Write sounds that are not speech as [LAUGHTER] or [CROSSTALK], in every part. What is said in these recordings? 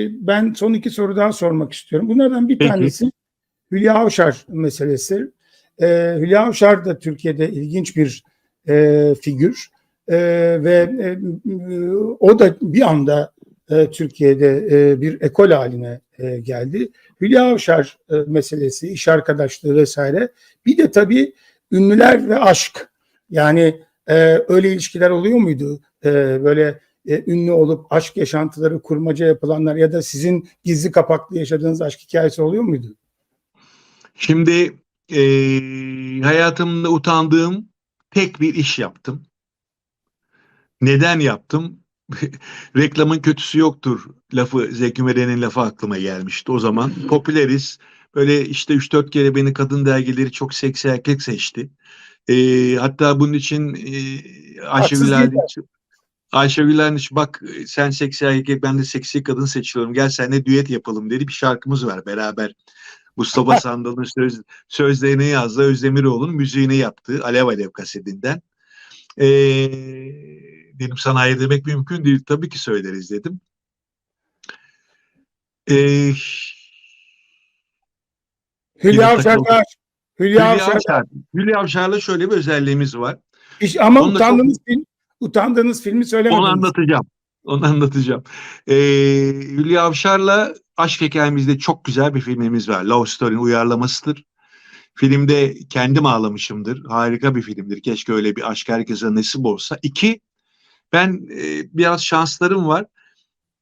Ben son iki soru daha sormak istiyorum. Bunlardan bir tanesi Hülya Avşar meselesi. Ee, Hülya Avşar da Türkiye'de ilginç bir e, figür E, ve e, e, o da bir anda e, Türkiye'de e, bir ekol haline e, geldi. Hülya Avşar e, meselesi, iş arkadaşlığı vesaire. Bir de tabii ünlüler ve aşk. Yani e, öyle ilişkiler oluyor muydu? E, böyle e, ünlü olup aşk yaşantıları kurmaca yapılanlar ya da sizin gizli kapaklı yaşadığınız aşk hikayesi oluyor muydu? Şimdi e, hayatımda utandığım tek bir iş yaptım. Neden yaptım? [LAUGHS] Reklamın kötüsü yoktur lafı Zeki Müren'in lafı aklıma gelmişti o zaman. [LAUGHS] Popüleriz. Böyle işte 3-4 kere beni kadın dergileri çok seksi erkek seçti. E, hatta bunun için e, Ayşegül Haksız Erdiç Ayşegül Erdiç bak sen seksi erkek ben de seksi kadın seçiyorum gel seninle düet yapalım dedi bir şarkımız var beraber. Mustafa [LAUGHS] Sandal'ın söz, sözlerini yazdı. Özdemiroğlu'nun müziğini yaptı. Alev Alev kasetinden. Ee, dedim sana hayır demek mümkün değil. Tabii ki söyleriz dedim. Ee, Hülya Avşar'la. Hülya, Hülya Avşar. Avşar. Hülya Avşar'la şöyle bir özelliğimiz var. İş- ama Onunla utandığınız film, utandığınız filmi söylemediniz. Onu anlatacağım. Onu anlatacağım. Ee, Hülya Avşar'la aşk hikayemizde çok güzel bir filmimiz var. Love Story'nin uyarlamasıdır. Filmde kendim ağlamışımdır. Harika bir filmdir. Keşke öyle bir aşk herkese nasip olsa. İki, ben e, biraz şanslarım var.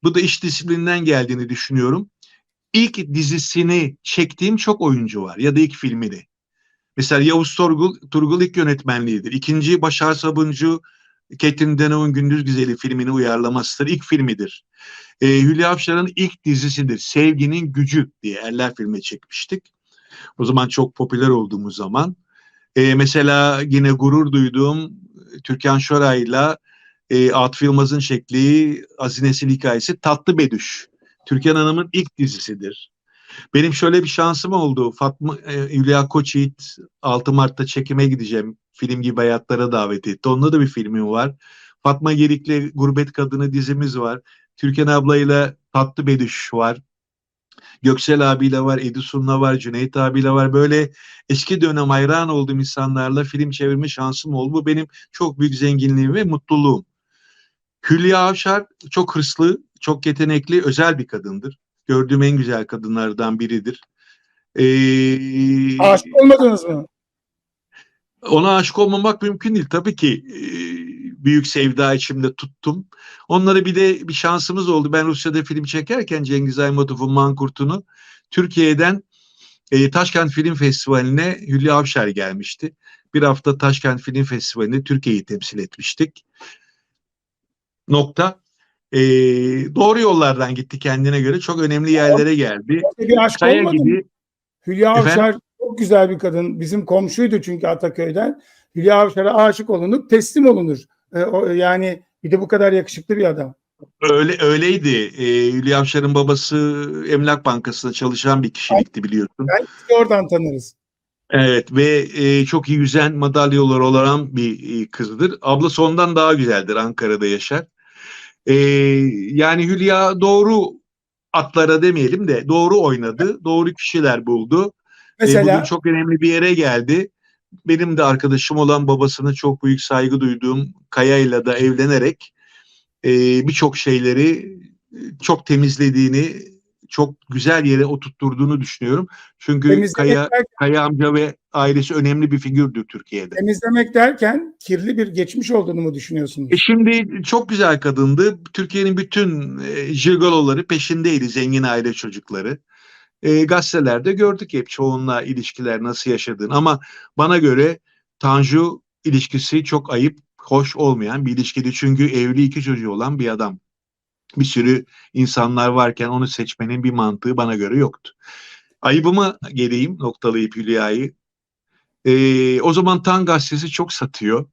Bu da iş disiplinden geldiğini düşünüyorum. İlk dizisini çektiğim çok oyuncu var ya da ilk filmini. Mesela Yavuz Turgul, Turgul ilk yönetmenliğidir. İkinci Başar Sabuncu, Ketrin Deneuve'un Gündüz Güzeli filmini uyarlamasıdır. İlk filmidir. Ee, Hülya Avşar'ın ilk dizisidir. Sevginin Gücü diye Eller filmi çekmiştik. O zaman çok popüler olduğumuz zaman. Ee, mesela yine gurur duyduğum Türkan Şoray'la e, Atıf Yılmaz'ın çektiği Azines'in hikayesi Tatlı Bedüş. Türkan Hanım'ın ilk dizisidir. Benim şöyle bir şansım oldu. Fatma e, Hülya Koçyiğit 6 Mart'ta çekime gideceğim. Film gibi hayatlara davet etti. Onunla da bir filmim var. Fatma Gerik'le Gurbet Kadını dizimiz var. Türkan ablayla Tatlı Bedüş var. Göksel abiyle var, Edison'la var, Cüneyt abiyle var. Böyle eski dönem hayran olduğum insanlarla film çevirme şansım oldu. Bu benim çok büyük zenginliğim ve mutluluğum. Hülya Avşar çok hırslı, çok yetenekli, özel bir kadındır. Gördüğüm en güzel kadınlardan biridir. Ee, Aşık olmadınız mı? Ona aşık olmamak mümkün değil. Tabii ki e, büyük sevda içimde tuttum. Onlara bir de bir şansımız oldu. Ben Rusya'da film çekerken Cengiz Aymatov'un Mankurt'unu Türkiye'den e, Taşkent Film Festivali'ne Hülya Avşar gelmişti. Bir hafta Taşkent Film Festivali'nde Türkiye'yi temsil etmiştik. Nokta. E, doğru yollardan gitti kendine göre. Çok önemli yerlere geldi. Bir aşk Kaya olmadı mı? gibi Hülya Efendim? Çok güzel bir kadın. Bizim komşuydu çünkü Ataköy'den. Hülya Avşar'a aşık olunup teslim olunur. Ee, o, yani bir de bu kadar yakışıklı bir adam. Öyle öyleydi. Ee, Hülya Avşar'ın babası Emlak Bankası'nda çalışan bir kişilikti biliyorsun. Ben sizi oradan tanırız. Evet ve e, çok iyi yüzen madalyaları olan bir e, kızdır. Ablası ondan daha güzeldir. Ankara'da yaşar. Ee, yani Hülya doğru atlara demeyelim de doğru oynadı. Doğru kişiler buldu. Mesela bugün çok önemli bir yere geldi. Benim de arkadaşım olan babasına çok büyük saygı duyduğum Kaya'yla da evlenerek e, birçok şeyleri e, çok temizlediğini, çok güzel yere oturtturduğunu düşünüyorum. Çünkü temizlemek, Kaya, derken, Kaya amca ve ailesi önemli bir figürdür Türkiye'de. temizlemek derken kirli bir geçmiş olduğunu mu düşünüyorsunuz? E şimdi çok güzel kadındı. Türkiye'nin bütün e, jigoloları peşindeydi zengin aile çocukları. E, gazetelerde gördük hep çoğunla ilişkiler nasıl yaşadığını ama bana göre Tanju ilişkisi çok ayıp, hoş olmayan bir ilişkiydi. Çünkü evli iki çocuğu olan bir adam. Bir sürü insanlar varken onu seçmenin bir mantığı bana göre yoktu. Ayıbıma geleyim noktalayıp Hülya'yı. E, o zaman Tan gazetesi çok satıyor.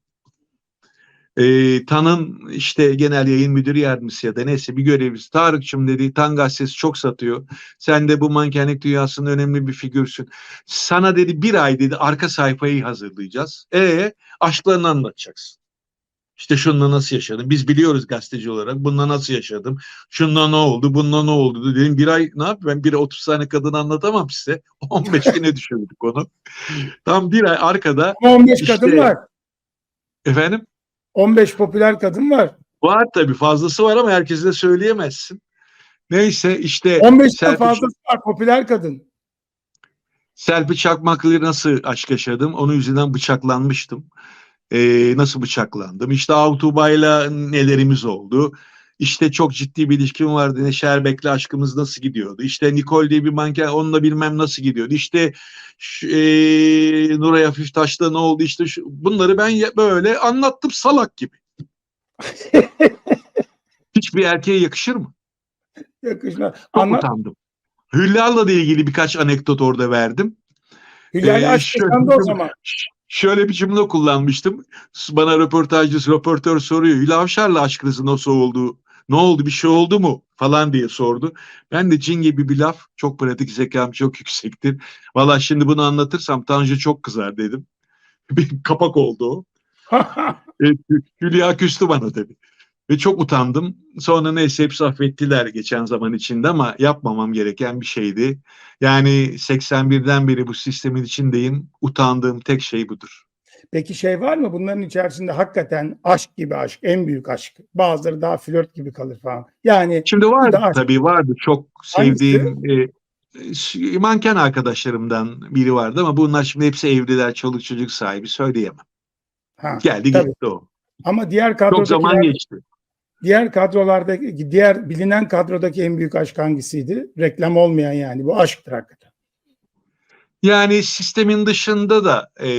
E, Tan'ın işte genel yayın müdürü yardımcısı ya da neyse bir görevlisi Tarık'cığım dedi Tan gazetesi çok satıyor. Sen de bu mankenlik dünyasında önemli bir figürsün. Sana dedi bir ay dedi arka sayfayı hazırlayacağız. E aşklarını anlatacaksın. İşte şununla nasıl yaşadım? Biz biliyoruz gazeteci olarak. Bununla nasıl yaşadım? Şununla ne oldu? Bununla ne oldu? Dedim bir ay ne yapayım? Ben bir ay 30 tane kadın anlatamam size. [LAUGHS] 15 [LAUGHS] güne düşürdük onu. Tam bir ay arkada Ama 15 İşte- kadın var. efendim 15 popüler kadın var. var tabii fazlası var ama herkese de söyleyemezsin. Neyse işte 15'ten Serpil- fazlası var popüler kadın. Serpil Çakmaklı'yla nasıl aşk yaşadım? Onun yüzünden bıçaklanmıştım. Ee, nasıl bıçaklandım? İşte Avtuba'yla nelerimiz oldu? İşte çok ciddi bir ilişkim vardı. Neşe Erbek'le aşkımız nasıl gidiyordu? İşte Nicole diye bir manken onunla bilmem nasıl gidiyordu? İşte şu, ee, Nuray Hafiftaş'ta ne oldu? İşte şu, bunları ben böyle anlattım salak gibi. [LAUGHS] Hiçbir erkeğe yakışır mı? Yakışma. Çok Anla, utandım. Hülya'la da ilgili birkaç anekdot orada verdim. Hülya'yı Ee, aşk şöyle- yaşandı o zaman. Şöyle bir cümle kullanmıştım. Bana röportajcı, röportör soruyor. Hülya Avşar'la aşkınızın nasıl oldu? Ne oldu? Bir şey oldu mu? Falan diye sordu. Ben de cin gibi bir laf. Çok pratik zekam çok [LAUGHS] yüksektir. Valla şimdi bunu anlatırsam Tanju çok kızar dedim. [LAUGHS] Bir kapak oldu o. [LAUGHS] E, Hülya küstü bana tabii. Ve çok utandım. Sonra neyse hepsi affettiler geçen zaman içinde ama yapmamam gereken bir şeydi. Yani 81'den beri bu sistemin içindeyim. Utandığım tek şey budur. Peki şey var mı bunların içerisinde hakikaten aşk gibi aşk, en büyük aşk. Bazıları daha flört gibi kalır falan. Yani Şimdi vardı Daha- tabii vardı. Çok sevdiğim e, e, manken arkadaşlarımdan biri vardı ama bunlar şimdi hepsi evliler, çoluk çocuk sahibi söyleyemem. ha, Geldi Tabii. gitti o. ama diğer Çok zaman geçti. diğer kadrolardaki diğer bilinen kadrodaki en büyük aşk hangisiydi? Reklam olmayan yani bu aşktır hakikaten. Yani sistemin dışında da e,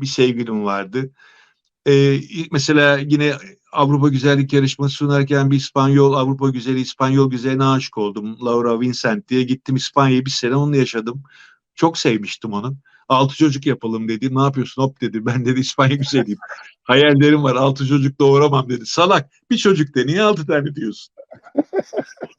bir sevgilim vardı. E, mesela yine Avrupa Güzellik Yarışması sunarken bir İspanyol, Avrupa Güzeli, İspanyol güzeline aşık oldum. Laura Vincent diye gittim İspanya'ya bir sene onunla yaşadım. Çok sevmiştim onu. Altı çocuk yapalım dedi. Ne yapıyorsun hop dedi. [LAUGHS] Ben dedi İspanya güzeliyim. Hayallerim var. Altı çocuk doğuramam dedi. Salak bir çocuk de niye altı tane diyorsun? [LAUGHS]